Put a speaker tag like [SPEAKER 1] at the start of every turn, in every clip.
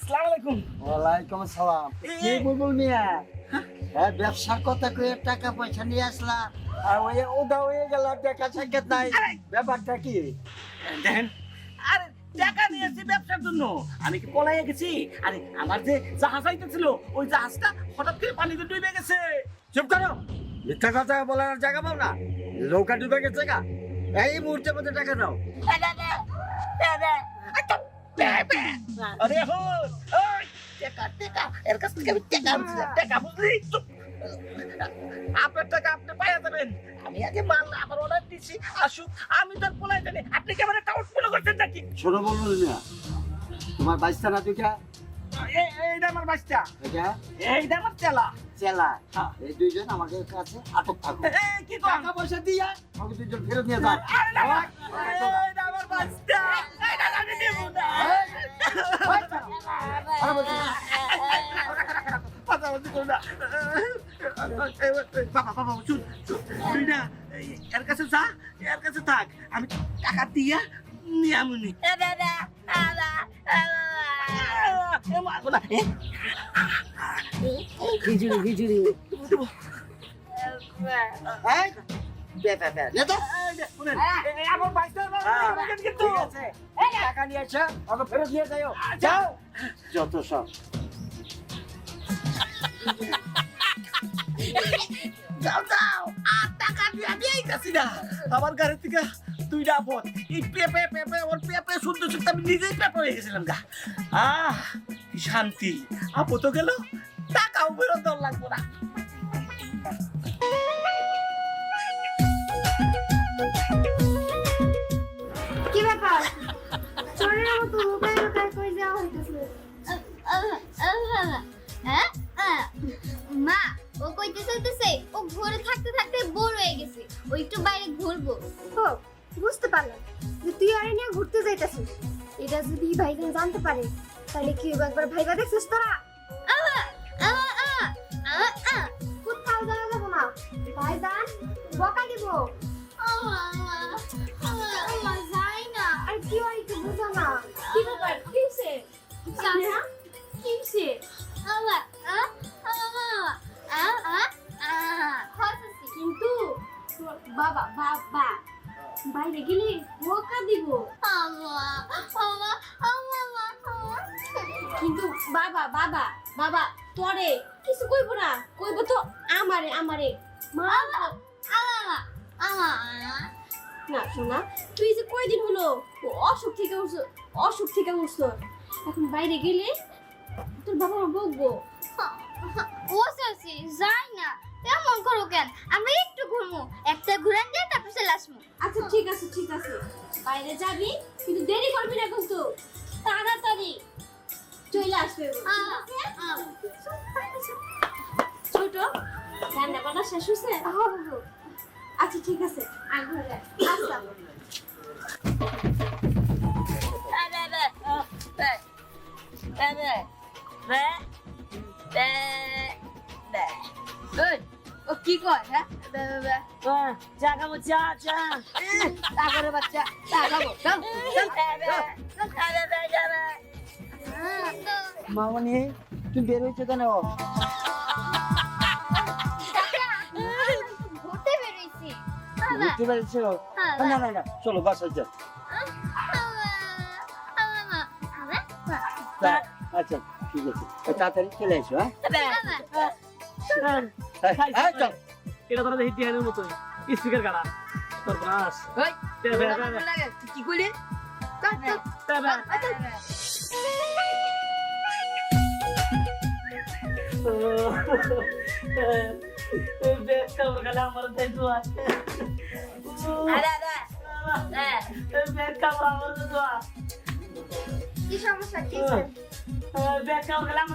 [SPEAKER 1] আসসালামু আলাইকুম
[SPEAKER 2] ওয়ালাইকুম আসসালাম হ্যাঁ ব্যবসার কথা কয়ে টাকা পয়সা নিয়ে আসলা আর ওই উদা হয়ে গেল টাকা সাক্ষাৎ নাই ব্যাপারটা কি
[SPEAKER 1] দেখেন আরে টাকা নিয়েছি ব্যবসার জন্য। আমি কি পলাইয়া গেছি? আরে, আমার যে জাহাজ আইতেছিল, ওই জাহাজটা হঠাৎ করে পানিতে ডুবে গেছে।
[SPEAKER 2] চুপ করো। মিথ্যা কথা বলার জায়গা পাও না। নৌকা ডুবে গেছে গা। এই মুহূর্তের মধ্যে টাকা দাও।
[SPEAKER 1] আরে ওই টাকা টাকা। এর কাছ থেকে আমি টাকা টাকা বুঝলি? চুপ। আপনার টাকা আপনি পাইয়া যাবেন আমি আগে মাল আমার অর্ডার দিছি আসুক আমি তার পলাই জানি আপনি কি আমার টাউট মনে করছেন নাকি
[SPEAKER 2] ছোট বুলবুল মিয়া তোমার বাইশটা না দুইটা
[SPEAKER 1] এই- এইটা আমার বাচ্চা
[SPEAKER 2] এটা
[SPEAKER 1] এইটা আমার চেলা
[SPEAKER 2] চেলা
[SPEAKER 1] হ্যাঁ।
[SPEAKER 2] এই দুইজন আমাকে কাছে আটক থাকো
[SPEAKER 1] কি
[SPEAKER 2] টাকা পয়সা দিয়া আমাকে দুইজন ফেরত নিয়ে যাও
[SPEAKER 1] আরে না, না, এইটা আমার বাচ্চা এইটা আমি দেব না কথা বলতে না। বাবা বাবা শুন শুন, তুই না এর কাছে যা এর কাছে থাক। আমি টাকা দিয়া নিয়ে আমুনি
[SPEAKER 2] খিচুড়ি খিচুড়ি। যত সব।
[SPEAKER 1] যাও যাও। আর টাকা দিয়ে আমি আইতাছি না। আমার গাড়ি থেকে দুইটা আপদ এই পেপে পেপে ওর পেপে শুনতে শুনতে আমি নিজেই পেপে হয়ে গেছিলাম গা। আহ শান্তি। আপদ গেল। টাকাও বেরোত দর লাগবো না।
[SPEAKER 3] কি ব্যাপার? চোরের মতো লুকায় লুকায় কই যাওয়া হইতেছে?
[SPEAKER 4] মা ও কইতে চাইতেছে ও ঘরে থাকতে থাকতে বোর হয়ে গেছে। ও একটু বাইরে ঘুরবো।
[SPEAKER 3] ও বুঝতে পারলাম। যে তুই আরে নিয়ে ঘুরতে যাইতাছিস। এটা যদি ভাইজান জানতে পারে তাহলে কি হবে একবার ভাইবা দেখছিস তোরা? কোথাও যাওয়া যাব না। ভাইজান বকা দিব। বাবা বাবা। বাইরে গেলে বকা দিব। কিন্তু বাবা বাবা বাবা তোরে কিছু কইব না কইব তো আমারে আমারে। মা। না শোনা তুই যে কয়দিন হলো ও অসুখ থেকে উঠছ অসুখ থেকে উঠছ। এখন বাইরে গেলে তোর বাবা বকবো।
[SPEAKER 4] আছি যাই না। তেমন করো কেন আমরা একটু ঘুরবো একটা ঘুরান দিয়ে তারপর চলে আসব
[SPEAKER 3] আচ্ছা ঠিক আছে ঠিক আছে বাইরে যাবি কিন্তু দেরি করবি না কিন্তু তাড়াতাড়ি চলে আসবে। ছোট রান্না বান্না শেষ হয়েছে আচ্ছা ঠিক আছে আর ঘরে
[SPEAKER 4] ও কি কয় হ্যাঁ?
[SPEAKER 1] চা খাব চা চা।
[SPEAKER 4] তারপরে বাচ্চা
[SPEAKER 2] মামনি তুমি বের হয়েছো কেন?
[SPEAKER 4] ঘুরতে বেরিয়েছি।
[SPEAKER 2] ঘুরতে পেরেছ
[SPEAKER 4] হ্যাঁ,
[SPEAKER 2] না না না চলো বাসায় যাও। আচ্ছা ঠিক আছে। তাড়াতাড়ি চলে এসো হ্যাঁ? চল।
[SPEAKER 5] এটা তোরা দেখি টিহানের মতো স্পিকার কাটা তোর ব্রাস
[SPEAKER 4] কি করলি
[SPEAKER 5] আমার
[SPEAKER 3] কি সমস্যা কি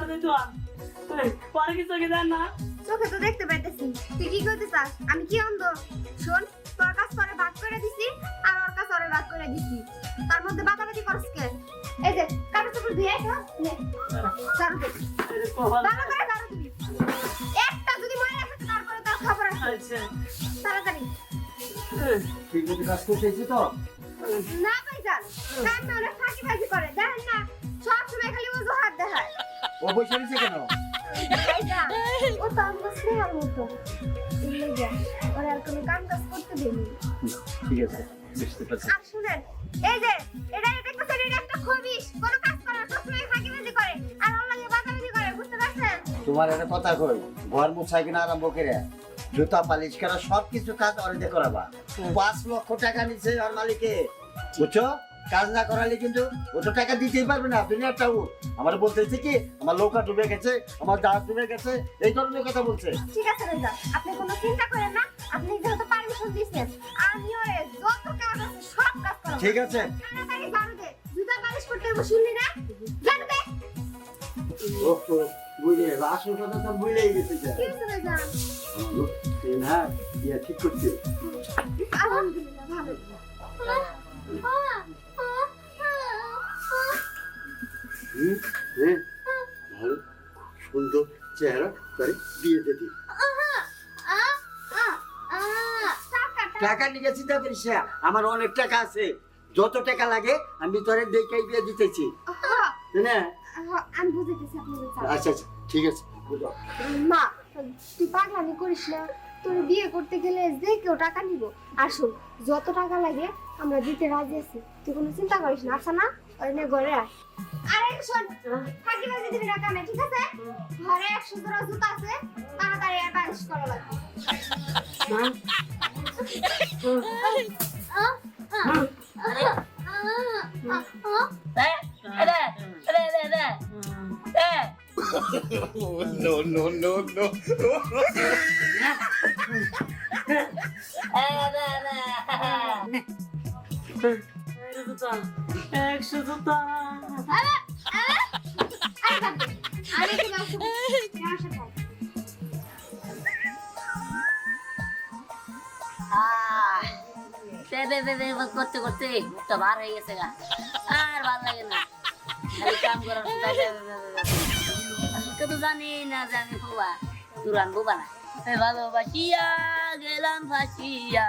[SPEAKER 5] তাই দোয়া পরে কি না
[SPEAKER 3] চোখে তো দেখতে পাইতেছি। তুই কি করতে চাস আমি কি অন্ধ? শোন তোর কাছ করে ভাগ করে দিছি আর ওর কাছ করে ভাগ করে দিছি। তার মধ্যে বাদাবাদি করস কে? এই যে কাপড় চোপড় ধুয়ে হ্যাঁ? নে ঝাড়ু দে ভালো করে ঝাড়ু দিবি একটা যদি মনে
[SPEAKER 5] হয়েছে
[SPEAKER 3] তাড়াতাড়ি।
[SPEAKER 2] ঠিক মতো কাজ করতে এসেছি তো।
[SPEAKER 3] না ভাইজান কামে অনেক ফাঁকি ফাঁকি করে। দেখেন না সব সময় খালি অজুহাত দেখায়।
[SPEAKER 2] ও বসে রয়েছে কেন?
[SPEAKER 3] ভাইজান ও তো আমার মতো এই আর কোনো কাম কাজ করতে দেয়নি
[SPEAKER 2] ঠিক আছে বুঝতে পারছি
[SPEAKER 3] আর শুনেন এই যে এটা দেখতেছেন এটা একটা খবিস কোনো কাজ করে না সবসময় ফাঁকিবাজি করে আর ওর লাগে বাদাবাদি করে বুঝতে পারছেন
[SPEAKER 2] তোমার একটা কথা কই? ঘর মুছাই কিনা আরম্ভ করে জুতা পালিশ করা সব কিছু কাজ অর্ধে করাবা। পাঁচ লক্ষ টাকা নিচ্ছে ওর মালিকে বুঝছ? কাজ না করালে কিন্তু ও তো টাকা দিতেই পারবে না। দুনিয়াটা ও আমার বলতেছে কি আমার নৌকা ডুবে গেছে আমার জাহাজ ডুবে গেছে এই ধরনের কথা বলছে।
[SPEAKER 3] ঠিক আছে আপনি কোনো চিন্তা করেন না আপনি যেহেতু পারমিশন দিয়েছেন আমি ওরে যত কাজ আছে সব কাজ করাবো।
[SPEAKER 2] ঠিক আছে।
[SPEAKER 3] তাড়াতাড়ি ঝাড়ু দে জুতা পালিশ করতে হবে শুনলি না? ঝাড়ু দে
[SPEAKER 2] আসল কথা তো ভুলেই গেছে যে।
[SPEAKER 3] কি হয়েছে ভাইজান
[SPEAKER 2] না ঠিক করছে।
[SPEAKER 3] আলহামদুলিল্লাহ ভালো।
[SPEAKER 2] হ্যাঁ, ভালো সুন্দর চেহারা দিয়ে দিতি টাকা নিয়ে চিন্তা করিস আমার অনেক টাকা আছে। যত টাকা লাগে আমি তোরে দেখাই দিয়ে দিতেছি। না?
[SPEAKER 3] আমি বুঝতেছি
[SPEAKER 2] আচ্ছা আচ্ছা ঠিক আছে।
[SPEAKER 3] মা তুই পাগলামি করিস না। তোর বিয়ে করতে গেলে যে কেউ টাকা নিব। আর শোন যত টাকা লাগে আমরা দিতে রাজি আছি। তুই কোনো চিন্তা করিস না আচ্ছা না? ওই ঘরে আয়। আরে শোন ফাঁকি বাজি দিবি না কামে ঠিক আছে? ঘরে একশো জোড়া জুতা আছে তাড়াতাড়ি আর বালিশ করা লাগবে।
[SPEAKER 5] এই জুতা একশো জুতা
[SPEAKER 3] আরে বাদ
[SPEAKER 6] করতে করতে মুখটা বার হয়ে গেছে গা আর ভালো লাগে না তো জানি না যে আমি বুবা দুরান বুবা ভালোবাসিয়া গেলাম ফাঁসিয়া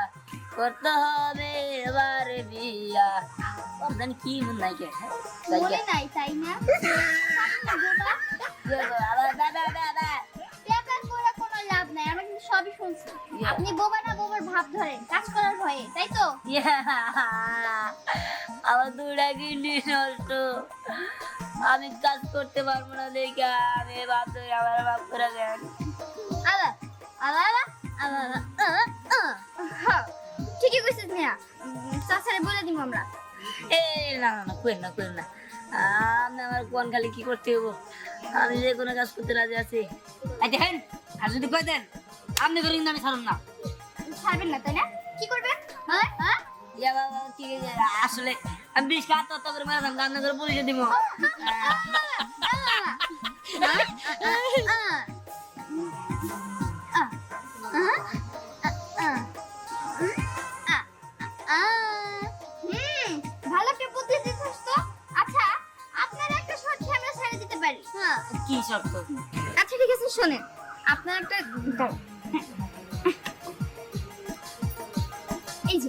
[SPEAKER 6] করতে হবে এবার বিয়া জানি কি মন নাই কে
[SPEAKER 3] মনে নাই তাই না
[SPEAKER 4] সবই শুনছি আপনি বোবা না বোবার ভাব ধরেন কাজ করার ভয়ে তাই তো
[SPEAKER 6] আমার দুটা কিডনি নষ্ট আমি কাজ করতে পারব না দেখে আমি বাপ ধরে আমার বাপ করে দেন
[SPEAKER 4] আলা আলা আলা আলা। হ্যাঁ, ঠিকই কইছিস মিয়া চাচারে বলে দিব আমরা
[SPEAKER 6] এ না না না কইন না কইন না আমি আমার কোন খালি কি করতে হব আমি যে কোনো কাজ করতে রাজি আছি এই দেখেন আর যদি কই দেন আপনি করেন আমি ছাড়ুন না
[SPEAKER 4] ছাড়বেন না তাই না কি করবেন হ্যাঁ হ্যাঁ
[SPEAKER 6] ইয়া বাবা কি আসলে আমি বিশ কাজ তত্ত্ব করে মেরে দাম করে পুলিশে দিব
[SPEAKER 4] হুম,
[SPEAKER 6] কি শর্ত
[SPEAKER 3] আচ্ছা ঠিক আছে শোনেন। আপনার একটা
[SPEAKER 4] এই যে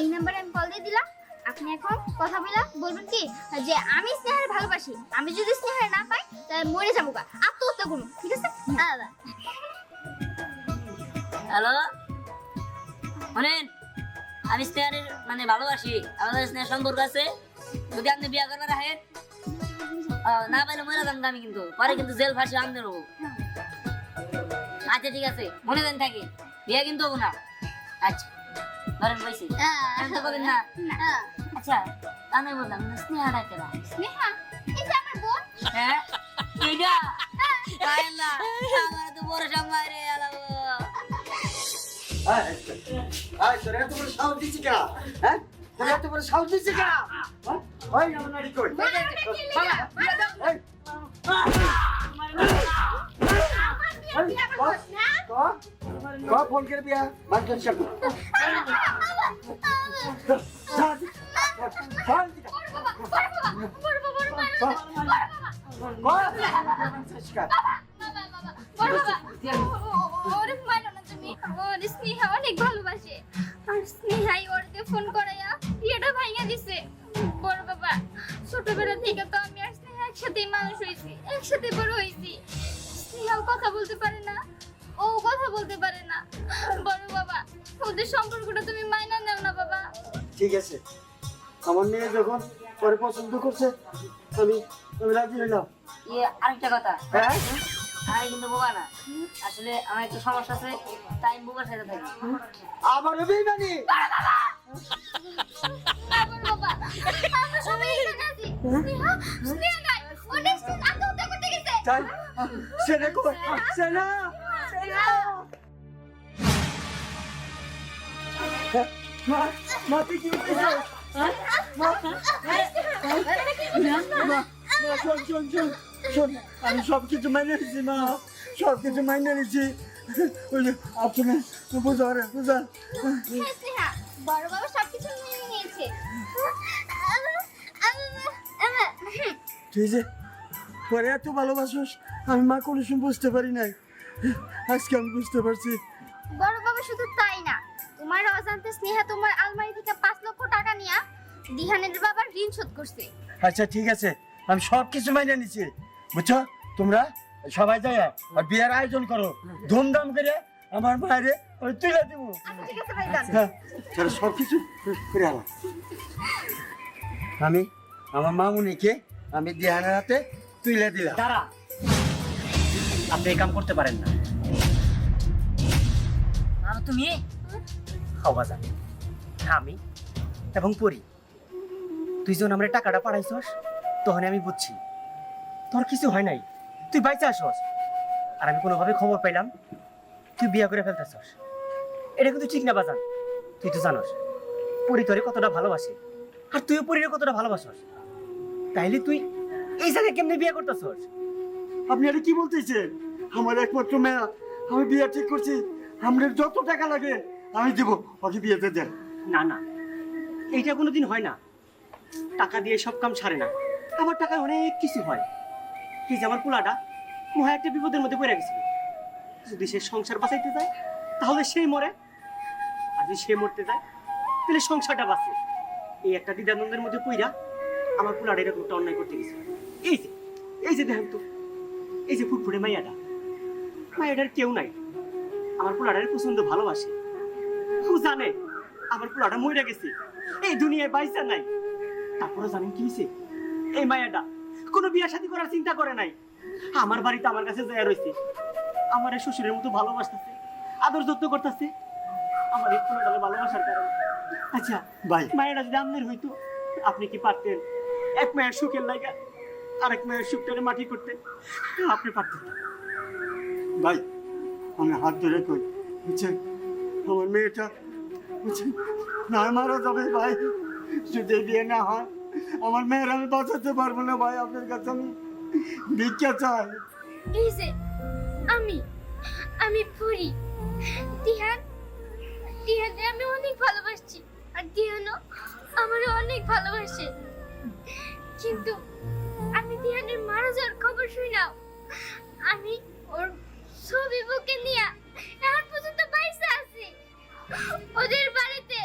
[SPEAKER 4] এই নাম্বারে আমি কল দিয়ে দিলাম। আপনি এখন কথা বলা বলবেন কি? যে আমি স্নেহার ভালোবাসি। আমি যদি স্নেহার না পাই তাহলে মরে যাব গা। আত্মহত্যা করুন ঠিক আছে? আলাদা
[SPEAKER 6] হ্যালো? শোনেন আমি স্নেহারের মানে ভালোবাসি। আমাদের স্নেহ সম্পর্ক আছে। যদি আপনি বিয়া করবার রাখেন আহ, না পাইলে মরে যান আমি কিন্তু। পরে কিন্তু জেল ফাঁসি আনতে নেব। আচ্ছা ঠিক আছে। মনে দেন থাকি। বিয়া কিন্তু হব না। আচ্ছা আমি না। আচ্ছা আমি বললাম স্নেহাটা কেনা
[SPEAKER 4] স্নেহা? এই আমার বোন।
[SPEAKER 6] হ্যাঁ? আমার তো বড় রে
[SPEAKER 2] তোর এত বড় সাহস দিচ্ছি কেনা? হ্যাঁ? তোর এত বড় সাহস দিচ্ছি কেনা? হ্যাঁ? ওই, আমার নারী কই? এই, এই, ক, ক, ক, ফোন করে
[SPEAKER 4] থেকে তো আমি আর স্নেহা একসাথেই মানুষ হয়েছি একসাথে বড় হয়েছি। স্নেহাও কথা বলতে পারে না ও কথা বলতে পারে না। বড় বাবা ওদের সম্পর্কটা তুমি মাইনা নাও না বাবা।
[SPEAKER 2] ঠিক আছে। আমার মেয়ে যখন পরে পছন্দ করছে আমি আমি রাজি হইলাম।
[SPEAKER 6] ইয়ে আরেকটা কথা।
[SPEAKER 2] হ্যাঁ?
[SPEAKER 6] আমি কিন্তু বোবা না। আসলে আমার একটু সমস্যা আছে তাই আমি বোবার সাথে থাকি।
[SPEAKER 2] আবারও বেইমানি?
[SPEAKER 4] বাবা!
[SPEAKER 2] আমি সব কিছু মাইনে নিছি মা সব কিছু মাইনে নিছি ওই বুঝা বুঝা
[SPEAKER 4] বড় বাবা সবকিছু মেনে নিয়েছে।
[SPEAKER 2] তুই যে পরে এত ভালোবাসোস আমি মা কোনো সময় বুঝতে পারি নাই। আজকে আমি বুঝতে পারছি।
[SPEAKER 4] বড় বাবা শুধু তাই না তোমার অজান্তে স্নেহা তোমার আলমারি থেকে পাঁচ লক্ষ টাকা নিয়া দিহানের বাবার ঋণ শোধ করছে।
[SPEAKER 2] আচ্ছা ঠিক আছে। আমি সব কিছু মাইনে নিছি। বুঝছ? তোমরা সবাই যাই আর বিয়ের আয়োজন করো। ধুমধাম করে আমার মায়েরে ওই তুলে দিব
[SPEAKER 4] আচ্ছা ঠিক আছে ভাইজান
[SPEAKER 2] চলো সব কিছু করে আলো। আমি আমার মামুনিকে আমি দিহানের হাতে তুলে দিলাম।
[SPEAKER 7] দাঁড়া। আপনি এই কাম করতে পারেন না।
[SPEAKER 6] আর তুমি?
[SPEAKER 7] হওয়া যাবে আমি এবং পরি। তুই যখন আমরা টাকাটা পাঠাইছস তখন আমি বুঝছি। তোর কিছু হয় নাই। তুই বাইচে আসস আর আমি কোনোভাবে খবর পাইলাম। তুই বিয়া করে ফেলতেছস এটা কিন্তু ঠিক না বাজান। তুই তো জানোস পরি তোরে কতটা ভালোবাসে। আর তুইও পরিরে কতটা ভালোবাসস। তাইলে তুই এই জায়গায় কেমনে বিয়ে করতেছস?
[SPEAKER 2] আপনি এটা কি বলতেছেন? আমার একমাত্র মেয়া আমি বিয়ে ঠিক করছি আমাদের যত টাকা লাগে আমি দিব ওকে বিয়েতে দেন।
[SPEAKER 7] না না এইটা কোনোদিন হয় না। টাকা দিয়ে সব কাম সারে না। আমার টাকায় অনেক কিছু হয়। এই যে আমার পোলাটা মহা একটা বিপদের মধ্যে পড়ে গেছিল যদি সে সংসার বাঁচাইতে যায় তাহলে সেই মরে যদি সে মরতে যায়, তাহলে সংসারটা বাঁচে। এই একটা দ্বিধাদ্বন্দ্বের মধ্যে পইরা আমার পোলাটা এরকম একটা অন্যায় করতে গেছে। এই যে এই যে দেখেন তো, এই যে ফুটফুটে মাইয়াটা। মাইয়াটার কেউ নাই। আমার পোলাটার পছন্দ ভালোবাসে। ও জানে আমার পোলাটা মরে গেছে। এই দুনিয়ায় বাইসা নাই। তারপরে জানেন কি হয়েছে এই মায়াটা কোনো বিয়া শাদী করার চিন্তা করে নাই। আমার বাড়িতে আমার কাছে যায় রয়েছে আমার শ্বশুরের মতো ভালোবাসতেছে, আদর যত্ন করতেছে। আমার এই পোলাটাকে ভালোবাসার কারণে। আচ্ছা
[SPEAKER 2] ভাই।
[SPEAKER 7] মায়েরা যদি আমনের হইতো আপনি কি পারতেন? এক মায়ের সুখের লাগা আরেক মায়ের সুখটাকে মাটি করতেন? আপনি পারতেন
[SPEAKER 2] ভাই আমি হাত ধরে কই বুঝছেন? আমার মেয়েটা বুঝছেন? না মারা যাবে ভাই। যদি বিয়ে না হয় আমার মেয়ের আমি বাঁচাতে পারব না ভাই। আপনার কাছে আমি ভিক্ষা চাই।
[SPEAKER 4] এই যে আমি আমি পুরি দিহান দিহানকে আমি অনেক ভালোবাসছি। আর দিহানও আমারও অনেক ভালোবাসে। কিন্তু আমি দিহানের মারা যাওয়ার খবর শুনাও আমি ওর ছবি বুকে নিয়ে এখন পর্যন্ত বাইসে আছি। ওদের বাড়িতে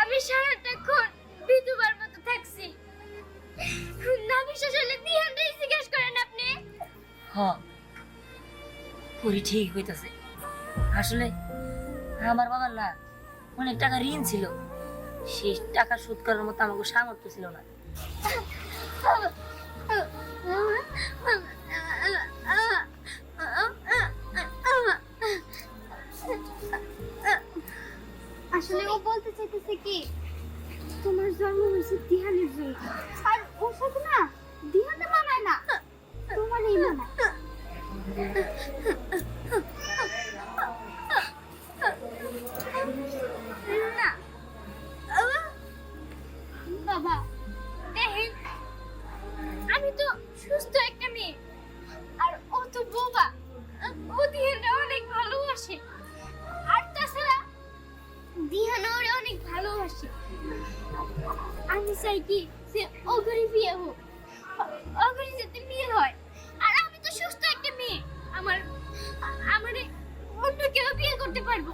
[SPEAKER 4] আমি সারাটাক্ষণ বিধবার মতো থাকছি। না বিশ্বাস হলে দিহানটাই জিজ্ঞেস করেন আপনি।
[SPEAKER 6] হ্যাঁ পরি ঠিক হইতাছে আসলে আমার বাবার না অনেক টাকা ঋণ ছিল। সেই টাকা শোধ করার মতো আমাকে সামর্থ্য ছিল না।
[SPEAKER 8] আসলে ও বলতে চাইতেছে কি, তোমার জন্ম হয়েছে দিহানের জন্য। আর ওর সাথে না দিহানে মানায় না। তোমারই মানায়।
[SPEAKER 4] আমি চাই কি যে ওগরি বিয়ে হোক। ওগরি যাতে বিয়ে হয়। আর আমি তো সুস্থ একটা মেয়ে। আমার আমারে
[SPEAKER 8] অন্য কেউ বিয়ে করতে পারব।